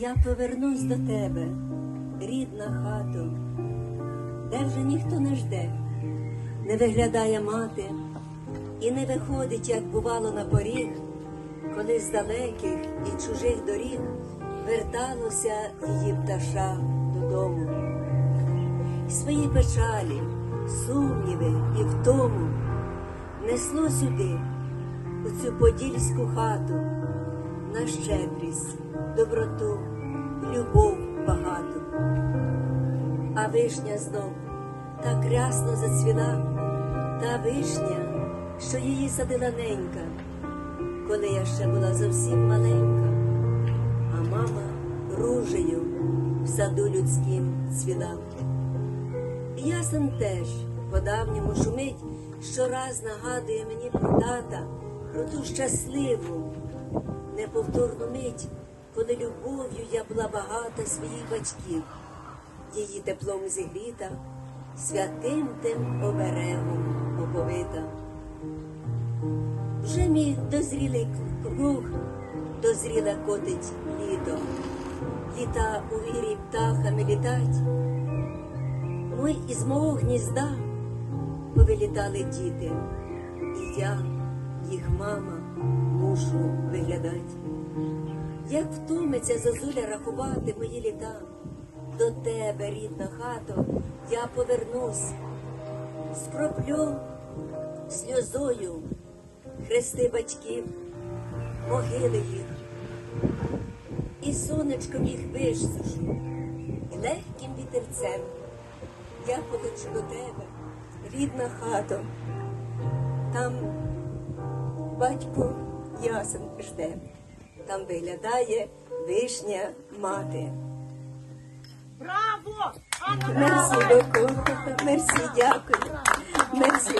Я повернусь до тебе, рідна хату, де вже ніхто не жде, не виглядає мати і не виходить, як бувало на поріг, коли з далеких і чужих доріг верталося її пташа додому. І свої печалі, сумніви і втому несло сюди, у цю подільську хату, на щедрість, доброту, любов багату. А вишня знов так рясно зацвіла, та вишня, що її садила ненька, коли я ще була зовсім маленька, а мама ружею в саду людським цвіла. Ясен теж по-давньому шумить, щораз нагадує мені про тата, про ту щасливу, неповторну мить, коли любов'ю я була багата своїх батьків, її теплом зігріта, святим тим оберегом оповита. Вже мій дозрілий круг, дозріле котить літо, літа у вірі птахами літать. Ми із мого гнізда повилітали діти, і я, їх мама, мушу виглядати. Як втомиться зозуля рахувати мої літа, до тебе, рідна хато, я повернусь, скроплю сльозою хрести батьків, могили їх, і сонечком їх висушу, і легким вітерцем. Я полечу до тебе, рідна хато, там батько ясен жде, там виглядає вишня мати. Браво! Анна, Мерсі, мерсі, дякую. Мерсі.